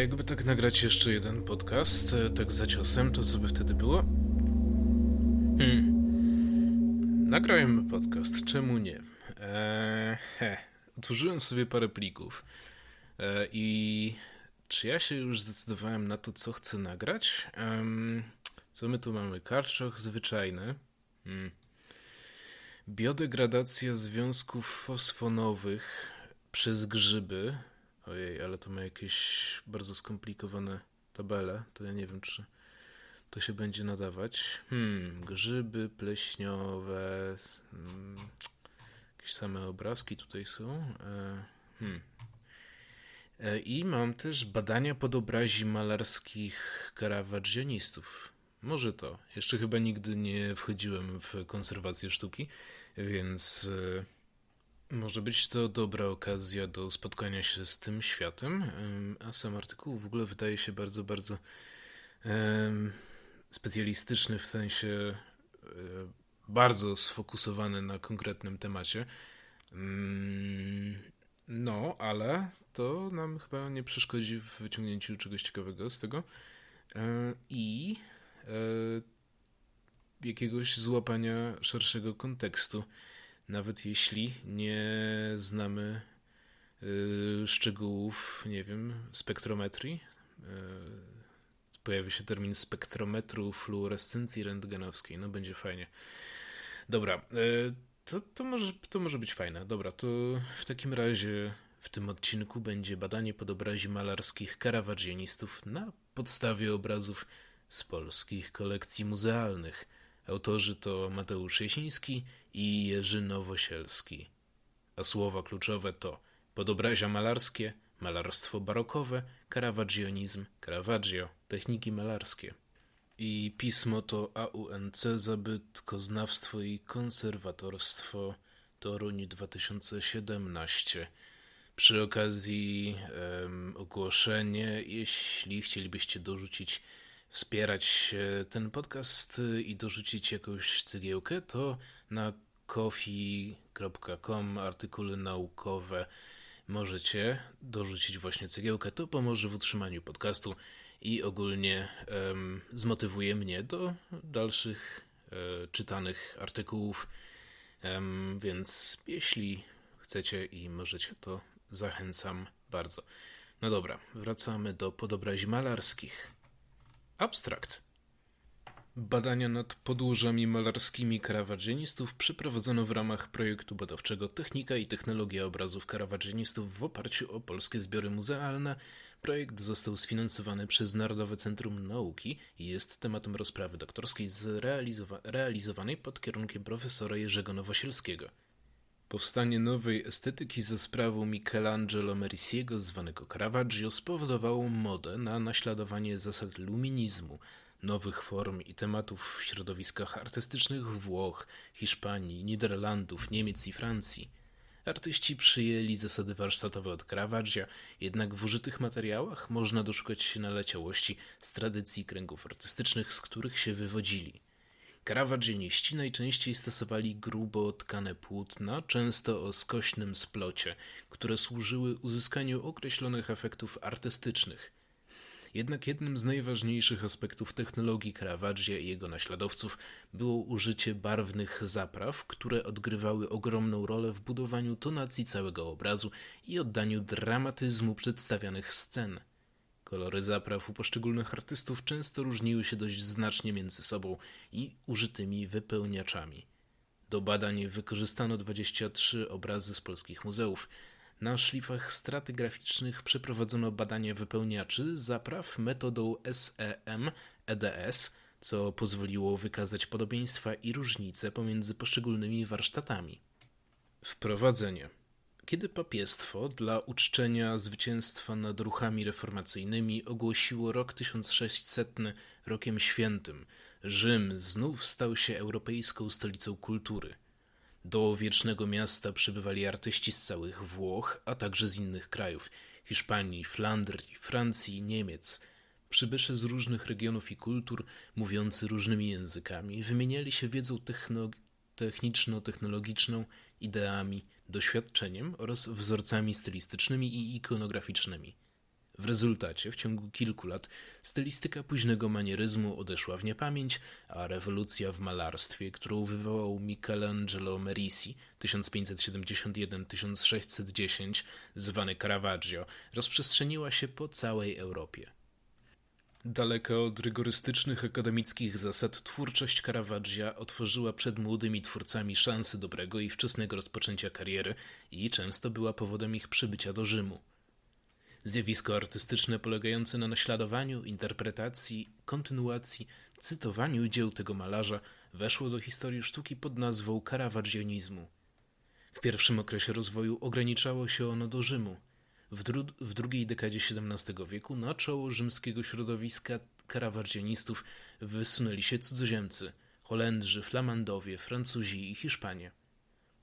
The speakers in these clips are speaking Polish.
jakby tak nagrać jeszcze jeden podcast, e, tak za ciosem, to co by wtedy było? Hmm. Nagrajmy podcast, czemu nie? Eee, he. Otworzyłem sobie parę plików eee, i czy ja się już zdecydowałem na to, co chcę nagrać? Ehm, co my tu mamy? Karczoch zwyczajny. Hmm. Biodegradacja związków fosfonowych przez grzyby. Ojej, ale to ma jakieś bardzo skomplikowane tabele. To ja nie wiem, czy to się będzie nadawać. Hmm, grzyby pleśniowe. Hmm, jakieś same obrazki tutaj są. E, hmm. E, I mam też badania podobrazi malarskich karawaggianistów. Może to. Jeszcze chyba nigdy nie wchodziłem w konserwację sztuki, więc e, może być to dobra okazja do spotkania się z tym światem. A sam artykuł w ogóle wydaje się bardzo, bardzo specjalistyczny, w sensie bardzo sfokusowany na konkretnym temacie. No, ale to nam chyba nie przeszkodzi w wyciągnięciu czegoś ciekawego z tego. I E, jakiegoś złapania szerszego kontekstu, nawet jeśli nie znamy e, szczegółów, nie wiem, spektrometrii. E, pojawi się termin spektrometru fluorescencji rentgenowskiej. No będzie fajnie. Dobra, to, to, może, to może być fajne. Dobra, to w takim razie w tym odcinku będzie badanie podobrazi malarskich karawaggianistów na podstawie obrazów z polskich kolekcji muzealnych. Autorzy to Mateusz Jesiński i Jerzy Nowosielski. A słowa kluczowe to podobrazia malarskie, malarstwo barokowe, karawagionizm, Caravaggio, techniki malarskie. I pismo to AUNC Zabytkoznawstwo i Konserwatorstwo Toruń 2017. Przy okazji um, ogłoszenie, jeśli chcielibyście dorzucić wspierać ten podcast i dorzucić jakąś cegiełkę, to na coffee.com artykuły naukowe możecie dorzucić właśnie cegiełkę. To pomoże w utrzymaniu podcastu i ogólnie um, zmotywuje mnie do dalszych um, czytanych artykułów. Um, więc jeśli chcecie i możecie, to zachęcam bardzo. No dobra, wracamy do podobrazi malarskich. Abstrakt. Badania nad podłożami malarskimi karawagginistów przeprowadzono w ramach projektu badawczego Technika i Technologia Obrazów Karawagginistów w oparciu o polskie zbiory muzealne. Projekt został sfinansowany przez Narodowe Centrum Nauki i jest tematem rozprawy doktorskiej zrealizowa- realizowanej pod kierunkiem profesora Jerzego Nowosielskiego. Powstanie nowej estetyki za sprawą Michelangelo Merisiego, zwanego Caravaggio, spowodowało modę na naśladowanie zasad luminizmu, nowych form i tematów w środowiskach artystycznych Włoch, Hiszpanii, Niderlandów, Niemiec i Francji. Artyści przyjęli zasady warsztatowe od Caravaggia, jednak w użytych materiałach można doszukać się naleciałości z tradycji kręgów artystycznych, z których się wywodzili. Karawaginiści najczęściej stosowali grubo tkane płótna, często o skośnym splocie, które służyły uzyskaniu określonych efektów artystycznych. Jednak jednym z najważniejszych aspektów technologii Caravaggia i jego naśladowców było użycie barwnych zapraw, które odgrywały ogromną rolę w budowaniu tonacji całego obrazu i oddaniu dramatyzmu przedstawianych scen. Kolory zapraw u poszczególnych artystów często różniły się dość znacznie między sobą i użytymi wypełniaczami. Do badań wykorzystano 23 obrazy z polskich muzeów. Na szlifach stratygraficznych przeprowadzono badania wypełniaczy zapraw metodą SEM-EDS, co pozwoliło wykazać podobieństwa i różnice pomiędzy poszczególnymi warsztatami. Wprowadzenie. Kiedy papiestwo dla uczczenia zwycięstwa nad ruchami reformacyjnymi ogłosiło rok 1600 rokiem świętym, Rzym znów stał się europejską stolicą kultury. Do wiecznego miasta przybywali artyści z całych Włoch, a także z innych krajów Hiszpanii, Flandrii, Francji, Niemiec. Przybysze z różnych regionów i kultur, mówiący różnymi językami, wymieniali się wiedzą techniczno-technologiczną, ideami, doświadczeniem oraz wzorcami stylistycznymi i ikonograficznymi. W rezultacie, w ciągu kilku lat, stylistyka późnego manieryzmu odeszła w niepamięć, a rewolucja w malarstwie, którą wywołał Michelangelo Merisi 1571-1610, zwany Caravaggio, rozprzestrzeniła się po całej Europie. Daleka od rygorystycznych akademickich zasad, twórczość Caravaggia otworzyła przed młodymi twórcami szansy dobrego i wczesnego rozpoczęcia kariery i często była powodem ich przybycia do Rzymu. Zjawisko artystyczne polegające na naśladowaniu, interpretacji, kontynuacji, cytowaniu dzieł tego malarza weszło do historii sztuki pod nazwą caravagionizmu. W pierwszym okresie rozwoju ograniczało się ono do Rzymu. W, dru- w drugiej dekadzie XVII wieku na czoło rzymskiego środowiska caravagionistów wysunęli się cudzoziemcy Holendrzy, Flamandowie, Francuzi i Hiszpanie.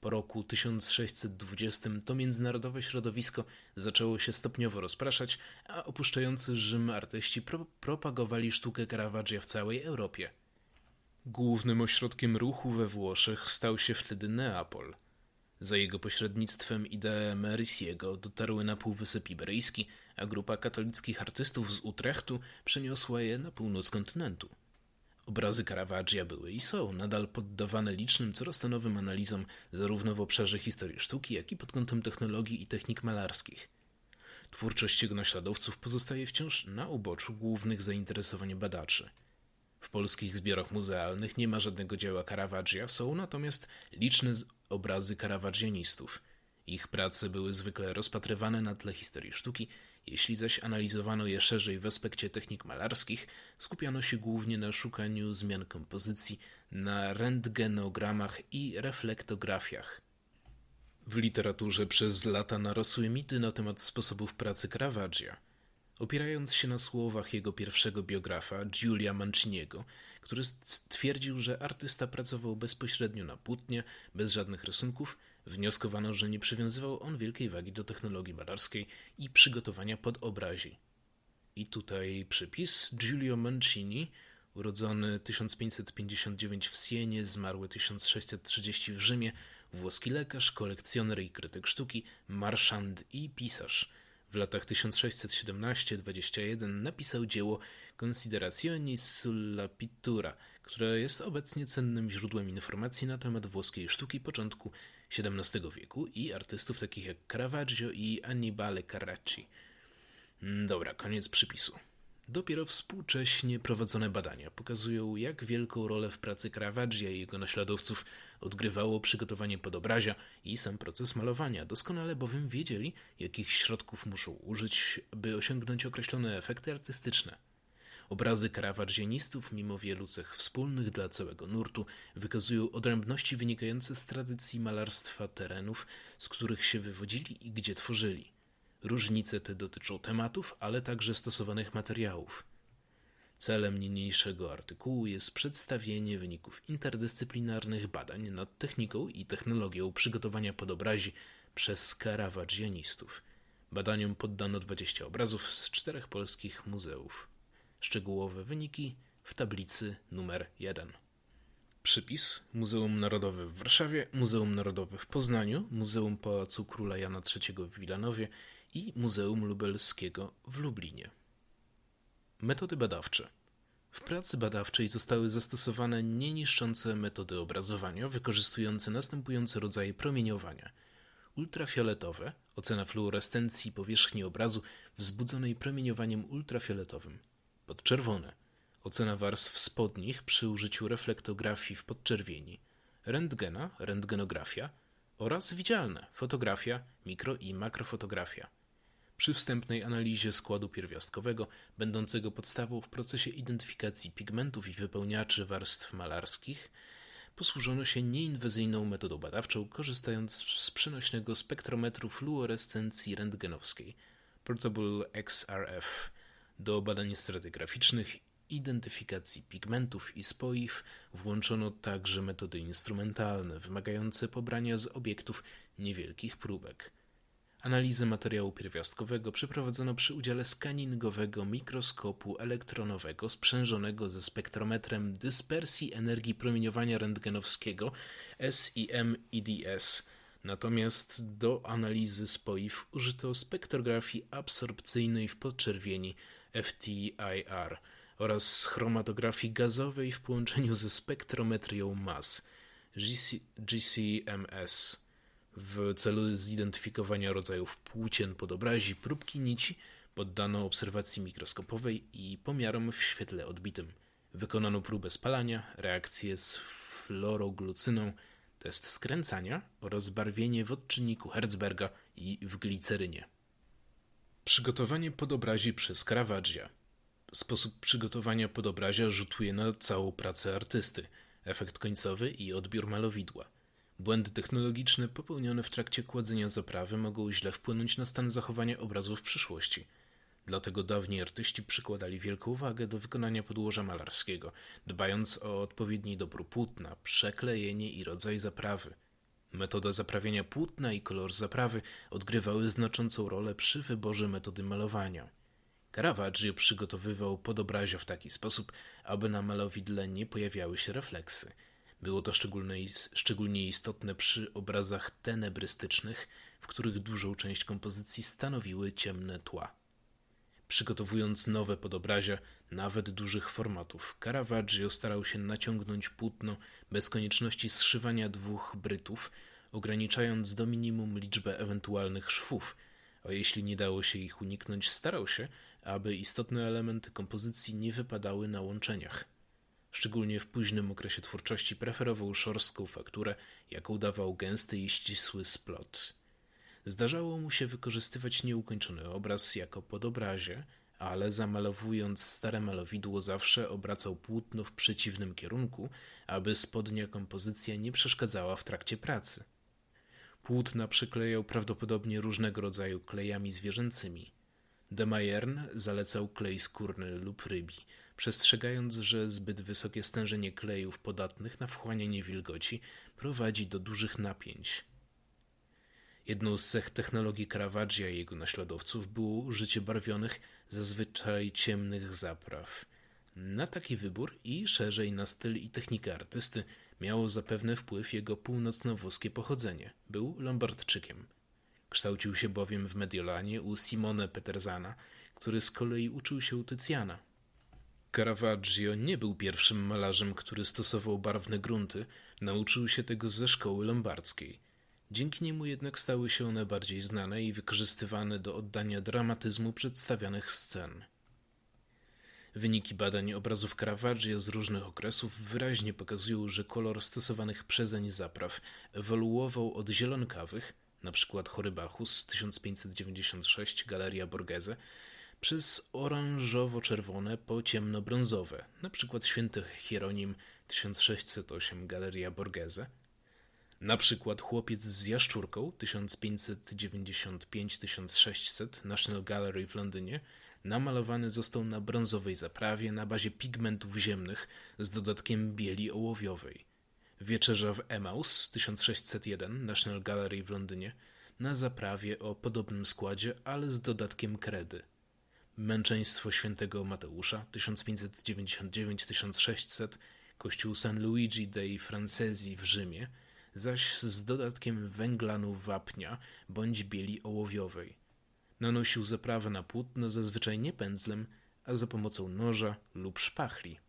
Po roku 1620 to międzynarodowe środowisko zaczęło się stopniowo rozpraszać, a opuszczający Rzym artyści pro propagowali sztukę Caravaggia w całej Europie. Głównym ośrodkiem ruchu we Włoszech stał się wtedy Neapol. Za jego pośrednictwem idee Merisiego dotarły na Półwysep Iberyjski, a grupa katolickich artystów z Utrechtu przeniosła je na północ kontynentu. Obrazy Caravaggia były i są nadal poddawane licznym, coraz to nowym analizom zarówno w obszarze historii sztuki, jak i pod kątem technologii i technik malarskich. Twórczość jego naśladowców pozostaje wciąż na uboczu głównych zainteresowań badaczy. W polskich zbiorach muzealnych nie ma żadnego dzieła Caravaggia, są natomiast liczne obrazy caravaggianistów. Ich prace były zwykle rozpatrywane na tle historii sztuki jeśli zaś analizowano je szerzej w aspekcie technik malarskich, skupiano się głównie na szukaniu zmian kompozycji, na rentgenogramach i reflektografiach. W literaturze przez lata narosły mity na temat sposobów pracy Caravaggia. Opierając się na słowach jego pierwszego biografa, Giulia Manciniego, który stwierdził, że artysta pracował bezpośrednio na płótnie, bez żadnych rysunków, Wnioskowano, że nie przywiązywał on wielkiej wagi do technologii malarskiej i przygotowania podobrazi. I tutaj przypis Giulio Mancini, urodzony 1559 w Sienie, zmarły 1630 w Rzymie, włoski lekarz, kolekcjoner i krytyk sztuki, marszand i pisarz. W latach 1617-21 napisał dzieło Considerazioni sulla pittura, które jest obecnie cennym źródłem informacji na temat włoskiej sztuki początku XVII wieku i artystów takich jak Caravaggio i Annibale Carracci. Mm, dobra, koniec przypisu. Dopiero współcześnie prowadzone badania pokazują, jak wielką rolę w pracy Caravaggia i jego naśladowców odgrywało przygotowanie podobrazia i sam proces malowania. Doskonale bowiem wiedzieli, jakich środków muszą użyć, by osiągnąć określone efekty artystyczne. Obrazy caravaggianistów, mimo wielu cech wspólnych dla całego nurtu, wykazują odrębności wynikające z tradycji malarstwa terenów, z których się wywodzili i gdzie tworzyli. Różnice te dotyczą tematów, ale także stosowanych materiałów. Celem niniejszego artykułu jest przedstawienie wyników interdyscyplinarnych badań nad techniką i technologią przygotowania podobrazi przez caravaggianistów. Badaniom poddano 20 obrazów z czterech polskich muzeów. Szczegółowe wyniki w tablicy numer 1. Przypis Muzeum Narodowe w Warszawie, Muzeum Narodowe w Poznaniu, Muzeum Pałacu Króla Jana III w Wilanowie i Muzeum Lubelskiego w Lublinie. Metody badawcze. W pracy badawczej zostały zastosowane nieniszczące metody obrazowania, wykorzystujące następujące rodzaje promieniowania. Ultrafioletowe, ocena fluorescencji powierzchni obrazu wzbudzonej promieniowaniem ultrafioletowym podczerwone. Ocena warstw spodnich przy użyciu reflektografii w podczerwieni, rentgena, rentgenografia oraz widzialne, fotografia, mikro i makrofotografia. Przy wstępnej analizie składu pierwiastkowego, będącego podstawą w procesie identyfikacji pigmentów i wypełniaczy warstw malarskich, posłużono się nieinwazyjną metodą badawczą, korzystając z przenośnego spektrometru fluorescencji rentgenowskiej Portable XRF do badań stratygraficznych, identyfikacji pigmentów i spoiw włączono także metody instrumentalne, wymagające pobrania z obiektów niewielkich próbek. Analizę materiału pierwiastkowego przeprowadzono przy udziale skaningowego mikroskopu elektronowego sprzężonego ze spektrometrem dyspersji energii promieniowania rentgenowskiego SIM-IDS Natomiast do analizy spoiw użyto spektrografii absorpcyjnej w podczerwieni FTIR oraz chromatografii gazowej w połączeniu ze spektrometrią mas GC GCMS w celu zidentyfikowania rodzajów płócien podobrazi próbki nici poddano obserwacji mikroskopowej i pomiarom w świetle odbitym. Wykonano próbę spalania, reakcję z fluoroglucyną, test skręcania oraz barwienie w odczynniku Herzberga i w glicerynie. Przygotowanie podobrazi przez Caravaggia. Sposób przygotowania podobrazia rzutuje na całą pracę artysty, efekt końcowy i odbiór malowidła. Błędy technologiczne popełnione w trakcie kładzenia zaprawy mogą źle wpłynąć na stan zachowania obrazu w przyszłości. Dlatego dawni artyści przykładali wielką wagę do wykonania podłoża malarskiego, dbając o odpowiedni dobór płótna, przeklejenie i rodzaj zaprawy. Metoda zaprawienia płótna i kolor zaprawy odgrywały znaczącą rolę przy wyborze metody malowania. Caravaggio przygotowywał podobrazia w taki sposób, aby na malowidle nie pojawiały się refleksy. Było to szczególnie istotne przy obrazach tenebrystycznych, w których dużą część kompozycji stanowiły ciemne tła. Przygotowując nowe podobrazia, nawet dużych formatów, Caravaggio starał się naciągnąć płótno bez konieczności zszywania dwóch brytów, ograniczając do minimum liczbę ewentualnych szwów, a jeśli nie dało się ich uniknąć, starał się, aby istotne elementy kompozycji nie wypadały na łączeniach. Szczególnie w późnym okresie twórczości preferował szorstką fakturę, jaką dawał gęsty i ścisły splot. Zdarzało mu się wykorzystywać nieukończony obraz jako podobrazie, ale zamalowując stare malowidło zawsze obracał płótno w przeciwnym kierunku, aby spodnia kompozycja nie przeszkadzała w trakcie pracy. Płótna przyklejał prawdopodobnie różnego rodzaju klejami zwierzęcymi. De Mayern zalecał klej skórny lub rybi, przestrzegając, że zbyt wysokie stężenie klejów podatnych na wchłanianie wilgoci prowadzi do dużych napięć. Jedną z cech technologii Caravaggia i jego naśladowców było użycie barwionych, zazwyczaj ciemnych zapraw. Na taki wybór i szerzej na styl i technikę artysty miało zapewne wpływ jego północno-włoskie pochodzenie. Był Lombardczykiem. Kształcił się bowiem w Mediolanie u Simone Peterzana, który z kolei uczył się u Tycjana. Caravaggio nie był pierwszym malarzem, który stosował barwne grunty, nauczył się tego ze szkoły lombardzkiej. Dzięki niemu jednak stały się one bardziej znane i wykorzystywane do oddania dramatyzmu przedstawianych scen. Wyniki badań obrazów Caravaggio z różnych okresów wyraźnie pokazują, że kolor stosowanych przezeń zapraw ewoluował od zielonkawych, np. Chorybachus 1596 Galeria Borghese, przez oranżowo-czerwone po ciemnobrązowe, np. Święty Hieronim 1608 Galeria Borghese, na przykład Chłopiec z jaszczurką 1595-1600 National Gallery w Londynie namalowany został na brązowej zaprawie na bazie pigmentów ziemnych z dodatkiem bieli ołowiowej. Wieczerza w Emmaus 1601 National Gallery w Londynie na zaprawie o podobnym składzie, ale z dodatkiem kredy. Męczeństwo świętego Mateusza 1599-1600 Kościół San Luigi dei Francesi w Rzymie zaś z dodatkiem węglanu wapnia bądź bieli ołowiowej. Nanosił zaprawę na płótno zazwyczaj nie pędzlem, a za pomocą noża lub szpachli.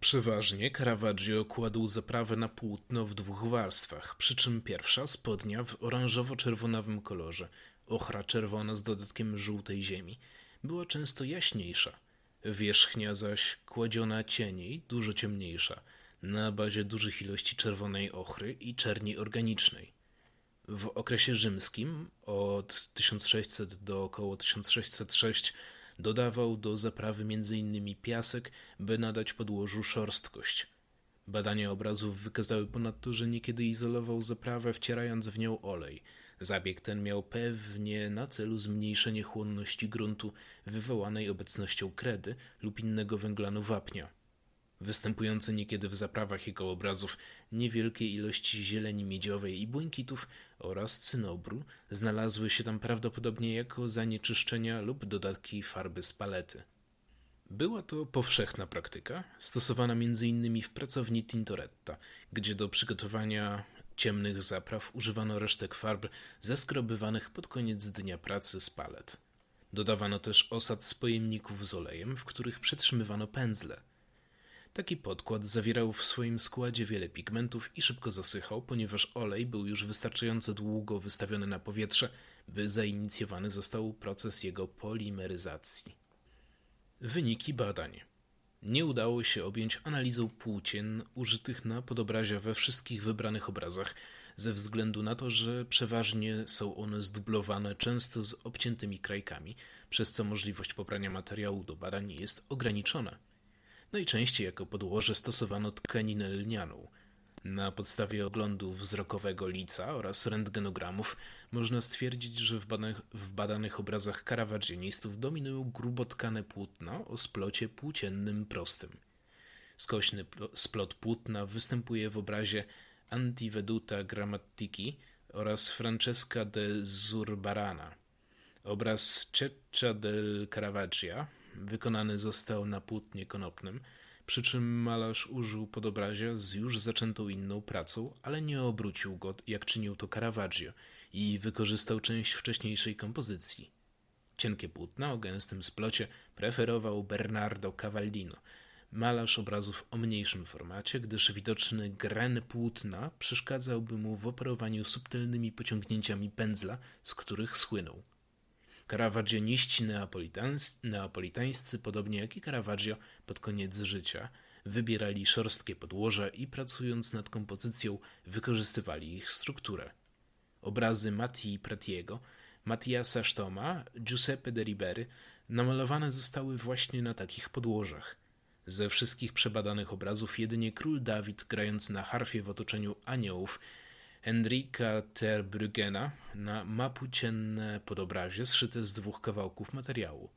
Przeważnie Caravaggio kładł zaprawę na płótno w dwóch warstwach, przy czym pierwsza spodnia w oranżowo-czerwonawym kolorze, ochra czerwona z dodatkiem żółtej ziemi, była często jaśniejsza, wierzchnia zaś kładziona cieniej, dużo ciemniejsza – na bazie dużych ilości czerwonej ochry i czerni organicznej. W okresie rzymskim od 1600 do około 1606 dodawał do zaprawy m.in. piasek, by nadać podłożu szorstkość. Badania obrazów wykazały ponadto, że niekiedy izolował zaprawę wcierając w nią olej. Zabieg ten miał pewnie na celu zmniejszenie chłonności gruntu wywołanej obecnością kredy lub innego węglanu wapnia występujące niekiedy w zaprawach jego obrazów niewielkie ilości zieleni miedziowej i błękitów oraz cynobru znalazły się tam prawdopodobnie jako zanieczyszczenia lub dodatki farby z palety. Była to powszechna praktyka, stosowana m.in. w pracowni Tintoretta, gdzie do przygotowania ciemnych zapraw używano resztek farb zeskrobywanych pod koniec dnia pracy z palet. Dodawano też osad z pojemników z olejem, w których przetrzymywano pędzle. Taki podkład zawierał w swoim składzie wiele pigmentów i szybko zasychał, ponieważ olej był już wystarczająco długo wystawiony na powietrze, by zainicjowany został proces jego polimeryzacji. Wyniki badań. Nie udało się objąć analizą płócien użytych na podobrazia we wszystkich wybranych obrazach, ze względu na to, że przeważnie są one zdublowane często z obciętymi krajkami, przez co możliwość pobrania materiału do badań jest ograniczona. Najczęściej jako podłoże stosowano tkaninę lnianą. Na podstawie oglądu wzrokowego lica oraz rentgenogramów można stwierdzić, że w, badanych, w badanych obrazach karawaggianistów dominują grubotkane płótna o splocie płóciennym prostym. Skośny splot płótna występuje w obrazie Antiveduta Grammatiki oraz Francesca de Zurbarana. Obraz Ceccia del Caravaggia wykonany został na płótnie konopnym, przy czym malarz użył podobrazia z już zaczętą inną pracą, ale nie obrócił go, jak czynił to Caravaggio, i wykorzystał część wcześniejszej kompozycji. Cienkie płótna o gęstym splocie preferował Bernardo Cavallino, malarz obrazów o mniejszym formacie, gdyż widoczny gren płótna przeszkadzałby mu w operowaniu subtelnymi pociągnięciami pędzla, z których słynął. Caravaggianiści neapolitańscy, podobnie jak i Caravaggio pod koniec życia, wybierali szorstkie podłoża i pracując nad kompozycją wykorzystywali ich strukturę. Obrazy Mattii Pratiego, Mattiasa Sztoma, Giuseppe de Riberi namalowane zostały właśnie na takich podłożach. Ze wszystkich przebadanych obrazów jedynie król Dawid grając na harfie w otoczeniu aniołów Henrika Terbrugena na mapłócienne podobrazie zszyte z dwóch kawałków materiału.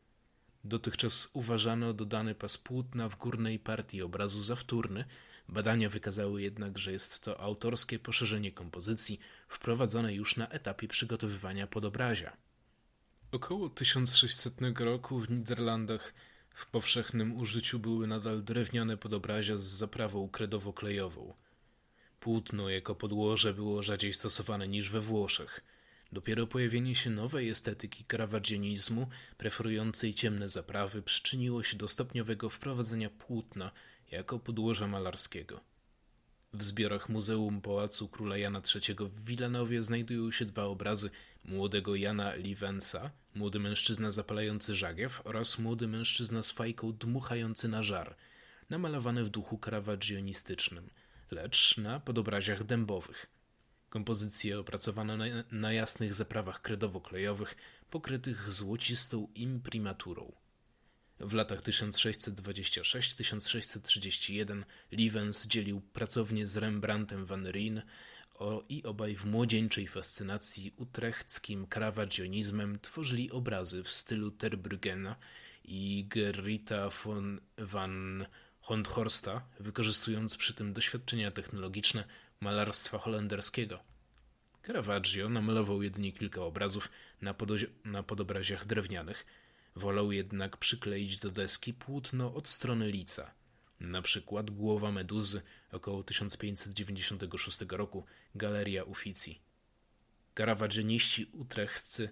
Dotychczas uważano dodany pas płótna w górnej partii obrazu za wtórny, badania wykazały jednak, że jest to autorskie poszerzenie kompozycji wprowadzone już na etapie przygotowywania podobrazia. Około 1600 roku w Niderlandach w powszechnym użyciu były nadal drewniane podobrazia z zaprawą kredowo-klejową – Płótno jako podłoże było rzadziej stosowane niż we Włoszech. Dopiero pojawienie się nowej estetyki karawaggianizmu, preferującej ciemne zaprawy, przyczyniło się do stopniowego wprowadzenia płótna jako podłoża malarskiego. W zbiorach Muzeum Pałacu Króla Jana III w Wilanowie znajdują się dwa obrazy młodego Jana Livensa, młody mężczyzna zapalający żagiew oraz młody mężczyzna z fajką dmuchający na żar, namalowane w duchu karawagionistycznym – lecz na podobraziach dębowych. Kompozycje opracowane na, na jasnych zaprawach kredowo-klejowych, pokrytych złocistą imprimaturą. W latach 1626-1631 Livens dzielił pracownię z Rembrandtem van Rijn o, i obaj w młodzieńczej fascynacji utrechckim karawagionizmem tworzyli obrazy w stylu Terbrugena i Gerrita von van Honthorsta, wykorzystując przy tym doświadczenia technologiczne malarstwa holenderskiego. Caravaggio namalował jedynie kilka obrazów na, na podobraziach drewnianych, wolał jednak przykleić do deski płótno od strony lica. Na przykład głowa meduzy około 1596 roku, Galeria Uffizi. Caravaggianiści utrechscy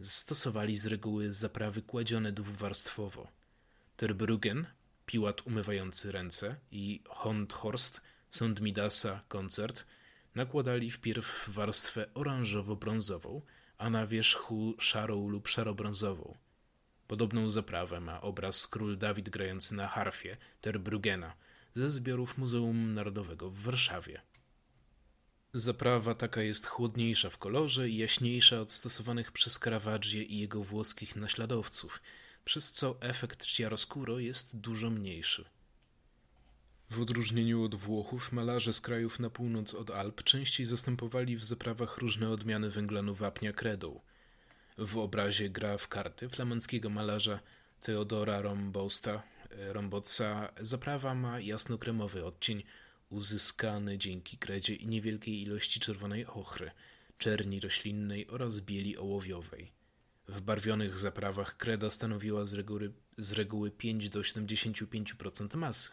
stosowali z reguły zaprawy kładzione dwuwarstwowo. Terbruggen Piłat umywający ręce i Honthorst Sąd Midasa koncert nakładali wpierw warstwę oranżowo-brązową, a na wierzchu szarą lub szarobrązową. Podobną zaprawę ma obraz Król Dawid grający na harfie Terbrugena ze zbiorów Muzeum Narodowego w Warszawie. Zaprawa taka jest chłodniejsza w kolorze i jaśniejsza od stosowanych przez Caravaggie i jego włoskich naśladowców – przez co efekt chiaroscuro jest dużo mniejszy. W odróżnieniu od Włochów, malarze z krajów na północ od Alp częściej zastępowali w zaprawach różne odmiany węglanu wapnia kredą. W obrazie Gra w karty flamandzkiego malarza Teodora Rombosta, Rombotsa zaprawa ma jasnokremowy odcień uzyskany dzięki kredzie i niewielkiej ilości czerwonej ochry, czerni roślinnej oraz bieli ołowiowej. W barwionych zaprawach kreda stanowiła z reguły, z reguły 5 do 75% masy,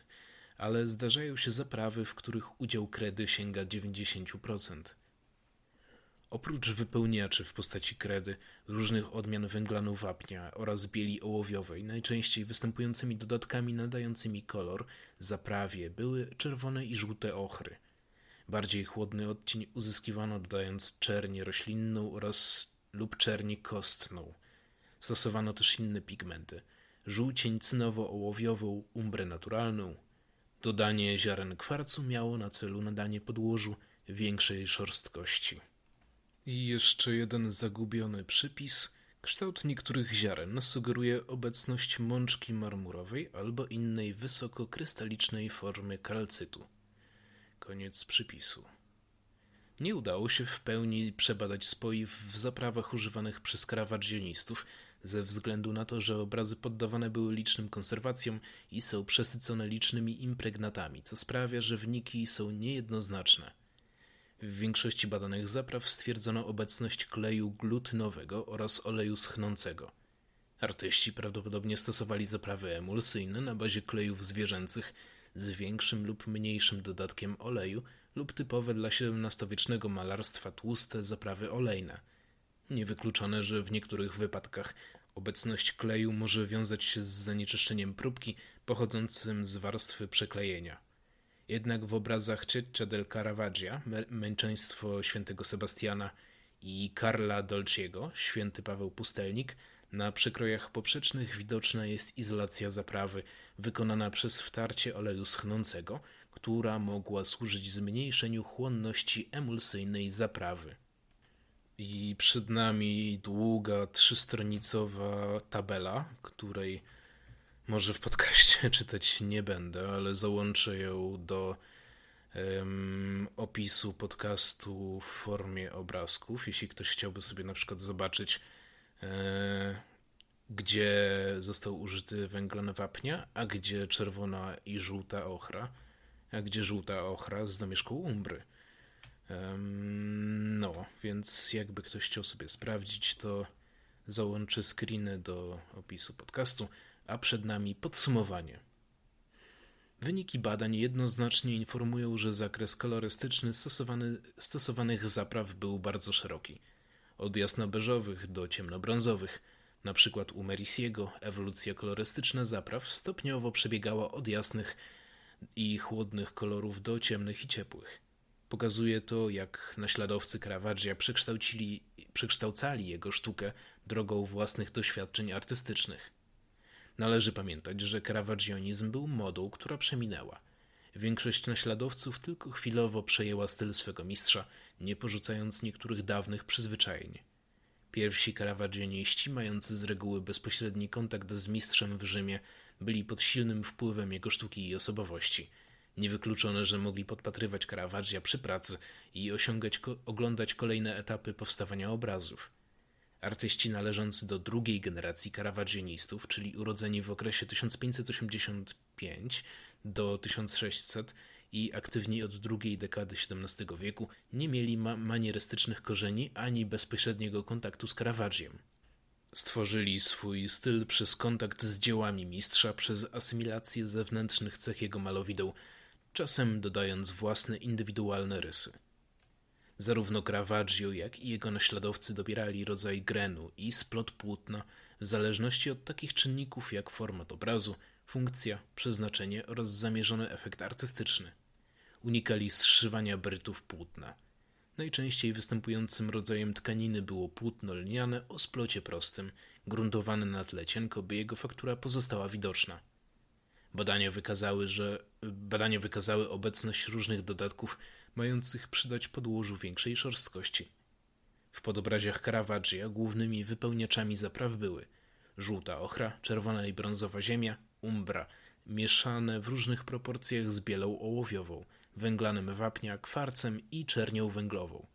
ale zdarzają się zaprawy, w których udział kredy sięga 90%. Oprócz wypełniaczy w postaci kredy, różnych odmian węglanu wapnia oraz bieli ołowiowej, najczęściej występującymi dodatkami nadającymi kolor, zaprawie były czerwone i żółte ochry. Bardziej chłodny odcień uzyskiwano dodając czernię roślinną oraz lub czernię kostną. Stosowano też inne pigmenty. Żółcień cynowo-ołowiową, umbrę naturalną. Dodanie ziaren kwarcu miało na celu nadanie podłożu większej szorstkości. I jeszcze jeden zagubiony przypis. Kształt niektórych ziaren sugeruje obecność mączki marmurowej albo innej wysokokrystalicznej formy kalcytu. Koniec przypisu. Nie udało się w pełni przebadać spoiw w zaprawach używanych przez krawadzionistów, ze względu na to, że obrazy poddawane były licznym konserwacjom i są przesycone licznymi impregnatami, co sprawia, że wyniki są niejednoznaczne. W większości badanych zapraw stwierdzono obecność kleju glutynowego oraz oleju schnącego. Artyści prawdopodobnie stosowali zaprawy emulsyjne na bazie klejów zwierzęcych z większym lub mniejszym dodatkiem oleju lub typowe dla XVII-wiecznego malarstwa tłuste zaprawy olejne. Niewykluczone, że w niektórych wypadkach obecność kleju może wiązać się z zanieczyszczeniem próbki pochodzącym z warstwy przeklejenia. Jednak w obrazach Ciccia del Caravaggia, Męczeństwo świętego Sebastiana i Karla Dolciego, święty Paweł Pustelnik, na przykrojach poprzecznych widoczna jest izolacja zaprawy wykonana przez wtarcie oleju schnącego, która mogła służyć zmniejszeniu chłonności emulsyjnej zaprawy. I przed nami długa, trzystronicowa tabela, której może w podcaście czytać nie będę, ale załączę ją do um, opisu podcastu w formie obrazków. Jeśli ktoś chciałby sobie na przykład zobaczyć, e, gdzie został użyty węglan wapnia, a gdzie czerwona i żółta ochra, gdzie żółta ochra z domieszką umbry. Um, no, więc jakby ktoś chciał sobie sprawdzić, to załączę screeny do opisu podcastu a przed nami podsumowanie. Wyniki badań jednoznacznie informują, że zakres kolorystyczny stosowany, stosowanych zapraw był bardzo szeroki. Od jasnobeżowych do ciemnobrązowych. Na przykład u Merisiego ewolucja kolorystyczna zapraw stopniowo przebiegała od jasnych i chłodnych kolorów do ciemnych i ciepłych. Pokazuje to, jak naśladowcy Caravaggia przekształcali jego sztukę drogą własnych doświadczeń artystycznych. Należy pamiętać, że karawagionizm był modą, która przeminęła. Większość naśladowców tylko chwilowo przejęła styl swego mistrza, nie porzucając niektórych dawnych przyzwyczajeń. Pierwsi karawagioniści, mający z reguły bezpośredni kontakt z mistrzem w Rzymie, byli pod silnym wpływem jego sztuki i osobowości. Niewykluczone, że mogli podpatrywać Caravaggia przy pracy i osiągać, oglądać kolejne etapy powstawania obrazów. Artyści należący do drugiej generacji karawagionistów, czyli urodzeni w okresie 1585 do 1600 i aktywni od drugiej dekady XVII wieku, nie mieli ma manierystycznych korzeni ani bezpośredniego kontaktu z Caravaggiem. Stworzyli swój styl przez kontakt z dziełami mistrza, przez asymilację zewnętrznych cech jego malowideł, czasem dodając własne indywidualne rysy. Zarówno Caravaggio, jak i jego naśladowcy dobierali rodzaj grenu i splot płótna w zależności od takich czynników jak format obrazu, funkcja, przeznaczenie oraz zamierzony efekt artystyczny. Unikali zszywania brytów płótna. Najczęściej występującym rodzajem tkaniny było płótno lniane o splocie prostym, gruntowane na tle cienko, by jego faktura pozostała widoczna. Badania wykazały, że badania wykazały obecność różnych dodatków mających przydać podłożu większej szorstkości. W podobraziach Caravaggia głównymi wypełniaczami zapraw były żółta ochra, czerwona i brązowa ziemia, umbra, mieszane w różnych proporcjach z bielą ołowiową, węglanem wapnia, kwarcem i czernią węglową.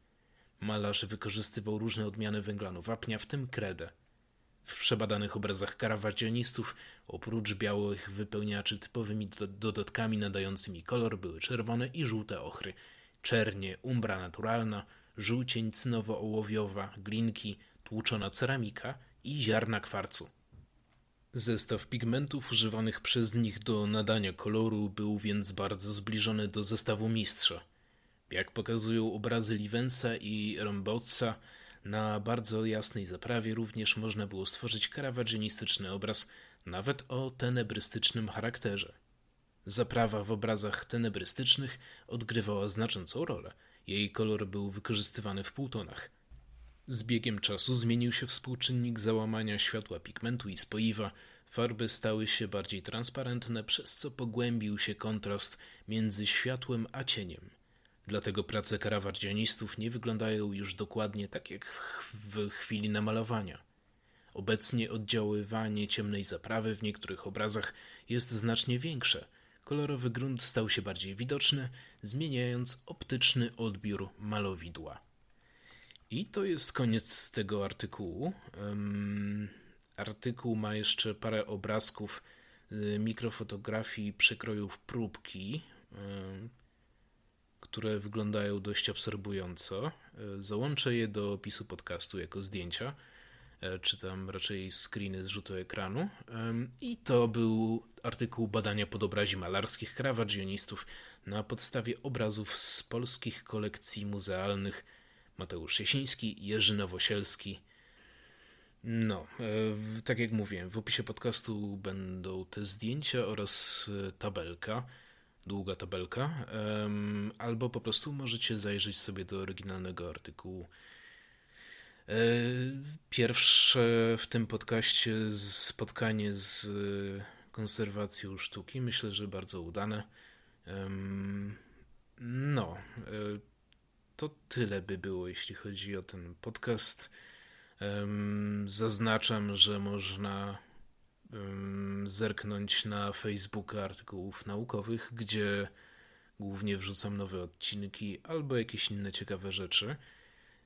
Malarz wykorzystywał różne odmiany węglanu wapnia, w tym kredę. W przebadanych obrazach karawagionistów oprócz białych wypełniaczy typowymi dodatkami nadającymi kolor były czerwone i żółte ochry, czernie, umbra naturalna, żółcień cynowo-ołowiowa, glinki, tłuczona ceramika i ziarna kwarcu. Zestaw pigmentów używanych przez nich do nadania koloru był więc bardzo zbliżony do zestawu mistrza. Jak pokazują obrazy Livensa i Rombotsa, na bardzo jasnej zaprawie również można było stworzyć karawagionistyczny obraz, nawet o tenebrystycznym charakterze. Zaprawa w obrazach tenebrystycznych odgrywała znaczącą rolę. Jej kolor był wykorzystywany w półtonach. Z biegiem czasu zmienił się współczynnik załamania światła pigmentu i spoiwa, farby stały się bardziej transparentne, przez co pogłębił się kontrast między światłem a cieniem. Dlatego prace karawardzianistów nie wyglądają już dokładnie tak jak w chwili namalowania. Obecnie oddziaływanie ciemnej zaprawy w niektórych obrazach jest znacznie większe. Kolorowy grunt stał się bardziej widoczny, zmieniając optyczny odbiór malowidła. I to jest koniec tego artykułu. Artykuł ma jeszcze parę obrazków y, mikrofotografii przekrojów próbki, które wyglądają dość absorbująco. Y, załączę je do opisu podcastu jako zdjęcia, czy tam raczej screeny z rzutu ekranu. I to był artykuł badania podobrazi malarskich krawadzionistów na podstawie obrazów z polskich kolekcji muzealnych Mateusz Jasiński, Jerzy Nowosielski. No, e, tak jak mówiłem, w opisie podcastu będą te zdjęcia oraz e, tabelka, długa tabelka, albo po prostu możecie zajrzeć sobie do oryginalnego artykułu. E, pierwsze w tym podcaście spotkanie z konserwacją sztuki, myślę, że bardzo udane. No, to tyle by było, jeśli chodzi o ten podcast. Zaznaczam, że można zerknąć na Facebooka artykułów naukowych, gdzie głównie wrzucam nowe odcinki albo jakieś inne ciekawe rzeczy.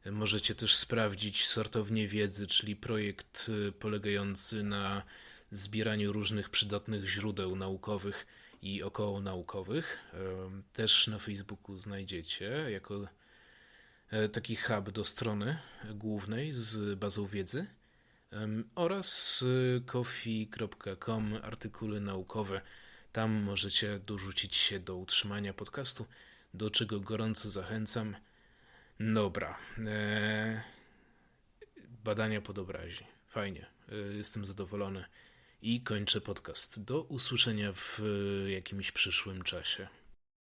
Możecie też sprawdzić sortownię wiedzy, czyli projekt y, polegający na zbieraniu różnych przydatnych źródeł naukowych i okołonaukowych. Też na Facebooku znajdziecie jako taki hub do strony głównej z bazą wiedzy oraz coffee.com artykuły naukowe. Tam możecie dorzucić się do utrzymania podcastu, do czego gorąco zachęcam. Dobra. E, badania podobrazi. Fajnie. E, jestem zadowolony. I kończę podcast. Do usłyszenia w jakimś przyszłym czasie.